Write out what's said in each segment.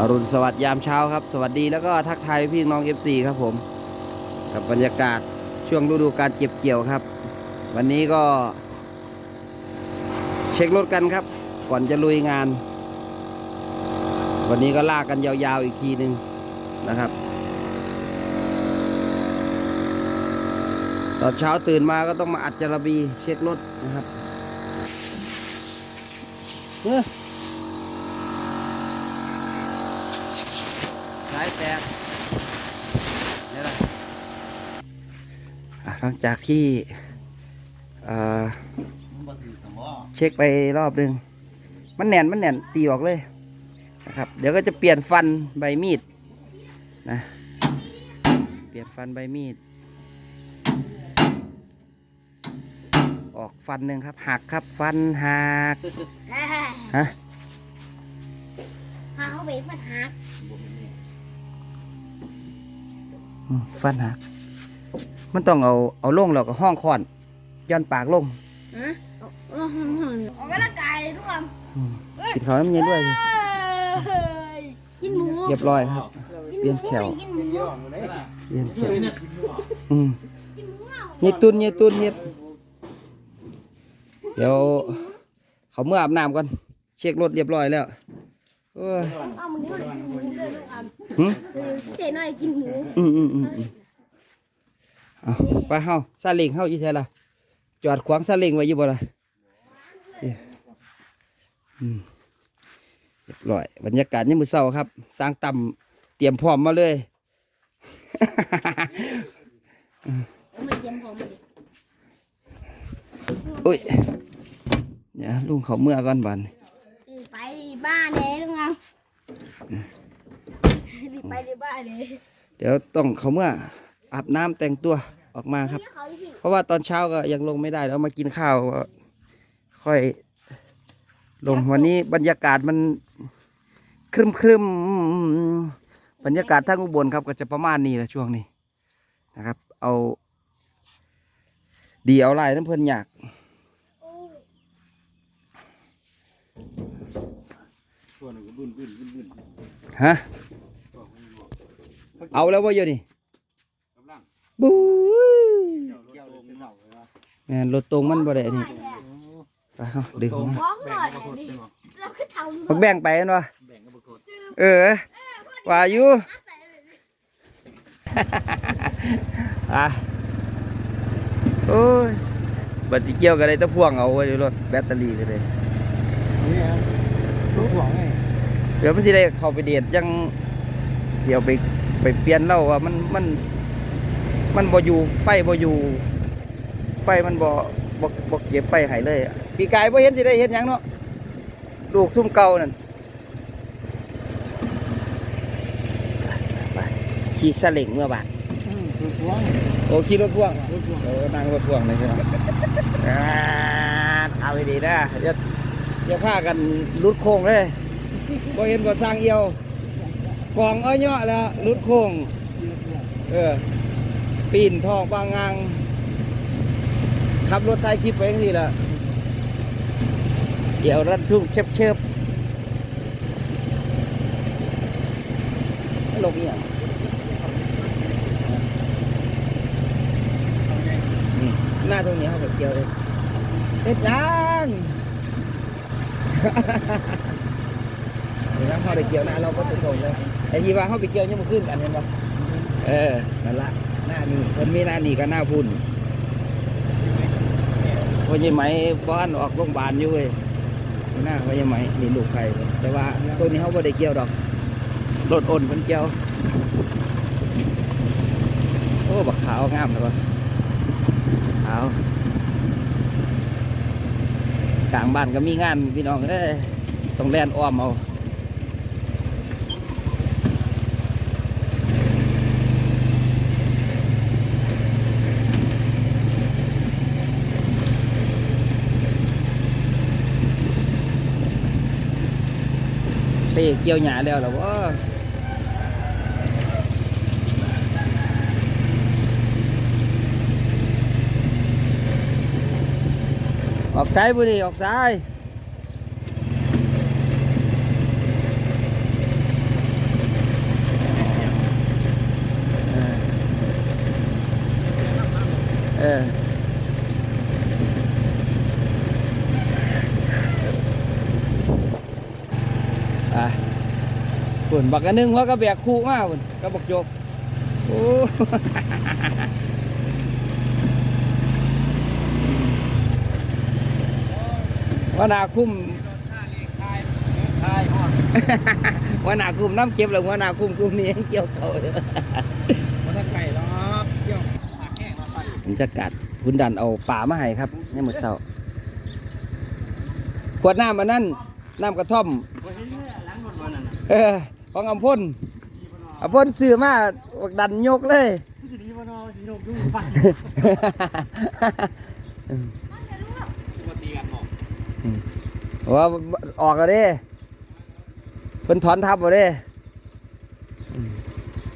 อรุณสวัสดิ์ยามเช้าครับ สวัสดีแล้วก็ทักทายพี่น้อง FC ครับผม กับบรรยากาศช่วงฤดูการเก็บเกี่ยวครับ วันนี้ก็ เช็ครถกันครับ ก่อนจะลุยงาน วันนี้ก็ลากกันยาวๆอีกทีหนึ่งนะครับตอนเช้าตื่นมาก็ต้องมาอัดจระบีเช็ครถนะครับเฮ้ยายแตกนี่แหละอะหลังจากที่เอ่อเช็คไปรอบหนึ่งมันแน่นมันแน่นตีออกเลยนะครับ เดี๋ยวก็จะเปลี่ยนฟันใบมีดนะเปลี่ยนฟันใบมีด ออกฟันหนึ่งครับหักครับฟันหักฮะหาเขาเวฟมันหักอืม ฟันหัก มันต้องเอาเอาลงแล้วก็ห้องคอนย้อนปากลงฮะเราหุ่นหุ่นออกกำลังกายทุกคนอืมกินข้าวน้ำเย็นด้วยสิกินหมูเรียบร้อยครับ เปลี่ยนแถวกินหมูเย็นเขียวอืมเย็ดตุนเย็ดตุนเย็ดเดี๋ยวเขาเมื่ออาบน้ำก่อนเช็ครถเรียบร้อยแล้วโอ้ยเอามึง นี่มันกินหน่อยกินหมูอืมอืมอืมอืมเอาไปเฮาซาเล้งเฮาอยู่ไสล่ะจอดขวางซาเล้งไว้อยู่บ่ล่ะนี่อืมเรียบร้อยบรรยากาศยามมื้อเช้าครับ สร้างต่ำเตรียมพร้อมมาเลยเอามันเตรียมของมันดิอุ้ยเดี๋ยวลุงเขาเมื่อก่อนบัดนรีบไปดีบ้านเลยทุกคน รีบไปดีบ้านเลยเดี๋ยวต้องเขาเมื่ออาบน้ำแต่งตัวออกมาครับเรียกเขาดิพี่เพราะว่าตอนเช้าก็ยังลงไม่ได้แล้วมากินข้าวก็ค่อยลงวันนี้บรรยากาศมันครึมครึมๆบรรยากาศทางอุบลครับก็จะประมาณนี้แหละช่วงนี้นะครับ เอา ดีเอาลายน้ำเพลินอยากโอ้ยฮะ เอาแล้วว่าเยอะนี่บู๊ยแม่นรถตรงมันบ่ได้อันนี่ไปเอาดึงมาบอกก่อนดิเราคือเท่าอยู่บักแบ่งไปเห็นวะเออว่าอยู่ อะโอ้ยบัดสิเกี่ยวกันได้แตะพ่วงเอาไว้ในรถแบตเตอรี่ก็เลยนี่ครับลูกหวงไงเดี๋ยวมันสิได้เข้าไปเดทยังเดี๋ยวไป ไปเปลี่ยนเล่าว่ามันมันมันบ่อยู่ไฟบ่อยู่ ไฟมันบ่บ่บ่เก็บไฟให้เลยอะปีกายบ่เห็นสิได้เห็นหยังเนาะลูกซุ่มเก่านั่นไปขี่ซาเล้งเมื่อบาทลูกหวงโอ้ขี่รถพ่วงลูกหวงโอ้นั่งรถพ่วงเลยใช่ไหมอ่าเอาไปดีนะอย่าอย่าพากันลุดโค้งเลยบ่เห็นบ่สร้างเอียว กองอ้อยเนาะแล้วลุดโค้งเออปีนทองบางงางขับรถไทยคลิปไปอย่นี้ละเดี๋ยวรันทุ่งเชิบเชิบลงอีกอย่างหน้าตรงนี้เขาแบเกี่ยวเลยเฮ็ดยังเดี๋ยวนะเขาได้เกี่ยวหน้าเราก็จะส่งเลย ไอ้ที่ว่าเขาไปเกี่ยวยังมาขึ้นกันเห็นปะเออนั่นละหน้านี่คนมีหน้านี่ก็หน้าพุ่นพญไหมบ้านออกโรงพยาบาลอยู่เว้ยหน้าพญไหมนี่ลูกใครแต่ว่าตัวนี้เขาไม่ได้เกี่ยวดอกรถอ่อนมันเกี่ยวโอ้บักขาวงามเลยวะขาวกลางบ้านก็มีงานพี่น้องเอ้ยต้องแล่นอ้อมเอา ไปเกี่ยวหญ้าแล้วเหรอวะออกซ้ายบุรีออกซ้าย น บักอันหนึงว่าก็แบกคู่มาพุ่นก็บักโจกโอ้ว่านาคุ้มทายฮอดว่านาคุ้มน้ำเก็บแล้วว่านาคุ้มกลุ่มนี้ยังเกี่ยวเขาเลยบ่ทันไก่หรอกเกี่ยวปากแห้งมาปั่นผมจะกัดคุณดันเอาป่ามาให้ครับนี่มือเศร้าขวดน้ำมานั่นน้ำกระท่อมบ่เห็นเลยหลังบนวันนั้นน่ะเออ ของอำพ่นอำพ่นซื้อมาบักดันยกเลยสิดีบ่เนาะสิโดนยุ่งปั่นบ่ตีกันหรอกว่าออกแล้วเด้เพิ่นถอนทับบ่เด้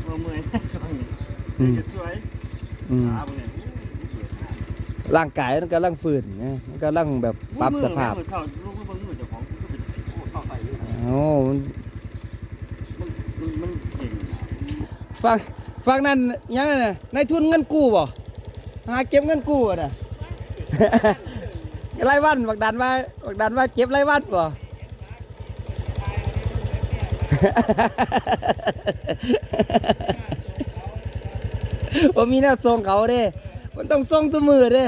บ่เมื่อยสวยอืมสวยอืมขาบ่เนี่ยร่างกายมันกำลังฟื้นไงมันกำลังแบบปรับสภาพมือเข้าลูกก็เบิ่งมือเจ้าของก็เป็นโอ้เข้าใส่อยู่นะ โอ้มัน มันมันมันเก่งนะ ฟังฟังนั่นยังไงน่ะนายทุนเงินกู้บ่หาเก็บเงินกู้อะน่ะรายวันบักดันว่าบักดันว่าเก็บรายวันบ่ว่ามีแนวทรงเขาเด้ มันต้องทรงตัวมือเด้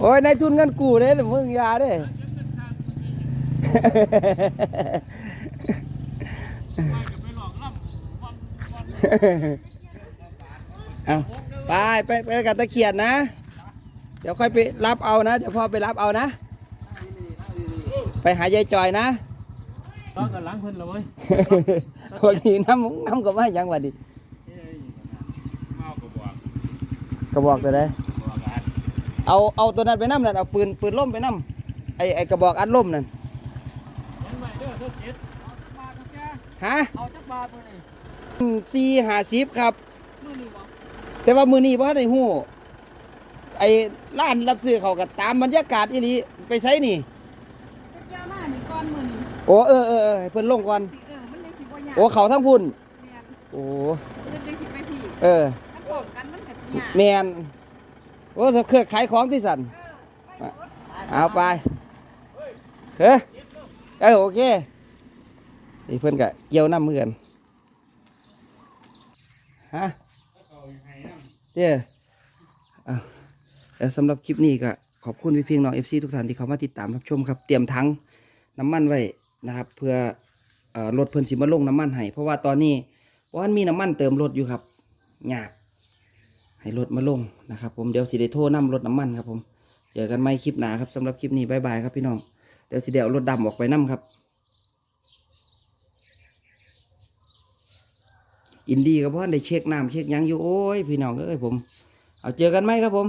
โอ้ยนายทุนเงินกู้เด้มึงยาเด้ เอาไปไปไปกับตะเขียนนะ เดี๋ยวค่อยไปรับเอานะ เดี๋ยวพ่อไปรับเอานะ ไปหายายจอยนะตอนกันล้างเพิ่นแล้วเว้ยวันนี้น้ำน้ำกับว่าหยังวันนี้เอ้ยเมากระบอกกระบอกตัวใดบอกกันเอาเอาตัวนั้นไปน้ำนั่นเอาปืนปืนล่มไปน้ำไอไอกระบอกอัดล่มนั่น ยังไงเด้อเด้อเจ็ดมากับแก ฮะเอาจักบาทมื้อนี้สี่หาสิบครับ มื้อนี้บ่แต่ว่ามือนี้พ่ได้หู้ไอ้ร้านรับซื้อเขาก็ตามบรรยากาศอีหลีไปใช้นี่เจ้าหน้านี่ก้อนมือนี่โอ้เออเออเออให้เพิ่นลงก่อนเออมันเลยสิบ่ยากโอ้เขาทั้งพุ่นแม่นโอ้เออเลยสิไปพี่เออถ้าป้องกันมันก็สิยากแมนโอ้ถ้าเครือขายของที่สันเอาไปเฮ้ยเออโอเค นี่เพื่อนกะเกี่ยวน้ำมือนฮะเดี๋ยวเอาแล้วสำหรับคลิปนี้ก็ขอบคุณพี่เพียงน้องเอฟซีทุกท่านที่เข้ามาติดตามรับชมครับ เตรียมทั้งน้ำมันไว้นะครับ เพื่อรถเพิ่นสิมาลงน้ำมันให้เพราะว่าตอนนี้ว่ามีน้ำมันเติมรถอยู่ครับยากให้รถมาลงนะครับ ผมเดี๋ยวสิได้โทรนํรถน้ำมันครับผมเจอกันใหม่คลิปหนาครับสำหรับคลิปนี้บายบายครับพี่น้องเดี๋ยวสิเดี๋ยวรถดำออกไปนํครับ อินดีกับพ่อได้เช็คน้ำเช็คยังอยู่โอ้ยพี่น้องเอ้ยผม เอาเจอกันไหมครับผม